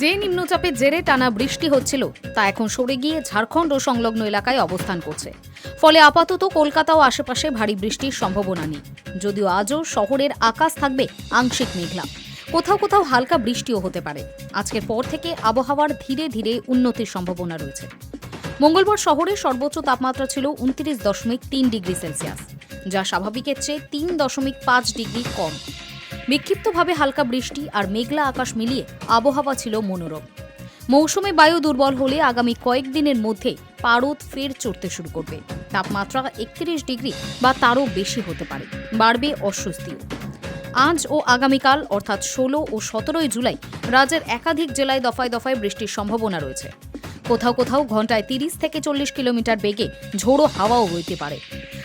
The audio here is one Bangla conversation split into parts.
যে নিম্নচাপের জেরে টানা বৃষ্টি হচ্ছিল, তা এখন সরে গিয়ে ঝাড়খণ্ড ও সংলগ্ন এলাকায় অবস্থান করছে। ফলে আপাতত কলকাতা ও আশেপাশে ভারী বৃষ্টির সম্ভাবনা নেই। যদিও আজও শহরের আকাশ থাকবে আংশিক মেঘলা। কোথাও কোথাও হালকা বৃষ্টিও হতে পারে। আজকের পর থেকে আবহাওয়ার ধীরে ধীরে উন্নতির সম্ভাবনা রয়েছে। মঙ্গলবার শহরে সর্বোচ্চ তাপমাত্রা ছিল উনত্রিশ দশমিক তিন ডিগ্রি সেলসিয়াস, যা স্বাভাবিকের চেয়ে তিন দশমিক পাঁচ ডিগ্রি কম। বিক্ষিপ্তভাবে হালকা বৃষ্টি আর মেঘলা আকাশ মিলিয়ে আবহাওয়া ছিল মনোরম। মৌসুমে বায়ু দুর্বল হলে আগামী কয়েকদিনের মধ্যে পারদ ফের চড়তে শুরু করবে। তাপমাত্রা একত্রিশ ডিগ্রি বা তারও বেশি হতে পারে, বাড়বে অস্বস্তিও। আজ ও আগামীকাল, অর্থাৎ ষোলো ও সতেরোই জুলাই, রাজ্যের একাধিক জেলায় দফায় দফায় বৃষ্টির সম্ভাবনা রয়েছে। কোথাও কোথাও ঘন্টায় তিরিশ থেকে চল্লিশ কিলোমিটার বেগে ঝোড়ো হাওয়াও বইতে পারে।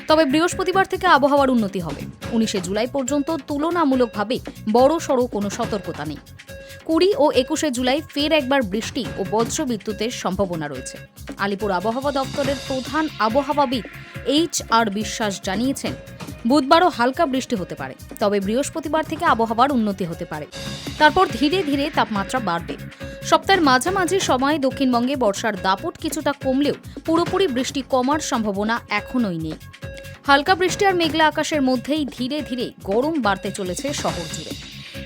তবে বৃহস্পতিবার থেকে আবহাওয়ার উন্নতি হবে। উনিশে জুলাই পর্যন্ত তুলনামূলকভাবে বড় সড়ো কোনো সতর্কতা নেই। কুড়ি ও একুশে জুলাই ফের একবার বৃষ্টি ও বজ্র বিদ্যুতের সম্ভাবনা রয়েছে। আলিপুর আবহাওয়া দপ্তরের প্রধান আবহাওয়াবিদ এইচ আর বিশ্বাস জানিয়েছেন, বুধবারও হালকা বৃষ্টি হতে পারে, তবে বৃহস্পতিবার থেকে আবহাওয়ার উন্নতি হতে পারে। তারপর ধীরে ধীরে তাপমাত্রা বাড়বে। সপ্তাহের মাঝামাঝি সময়ে দক্ষিণবঙ্গে বর্ষার দাপট কিছুটা কমলেও পুরোপুরি বৃষ্টি কমার সম্ভাবনা এখনোই নেই। হালকা বৃষ্টি আর মেঘলা আকাশের মধ্যেই ধীরে ধীরে গরম বাড়তে চলেছে শহর জুড়ে।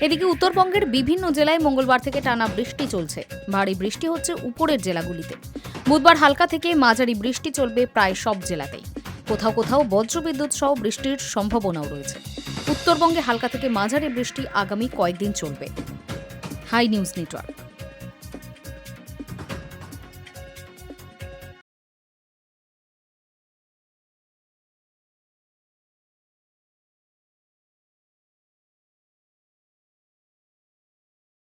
এদিকে উত্তরবঙ্গের বিভিন্ন জেলায় মঙ্গলবার থেকে টানা বৃষ্টি চলছে। ভারী বৃষ্টি হচ্ছে উপরের জেলাগুলিতে। বুধবার হালকা থেকে মাঝারি বৃষ্টি চলবে প্রায় সব জেলাতেই। কোথাও কোথাও বজ্রবিদ্যুৎ সহ বৃষ্টির সম্ভাবনাও রয়েছে। উত্তরবঙ্গে হালকা থেকে মাঝারি বৃষ্টি আগামী কয়েকদিন চলবে। Hi news network.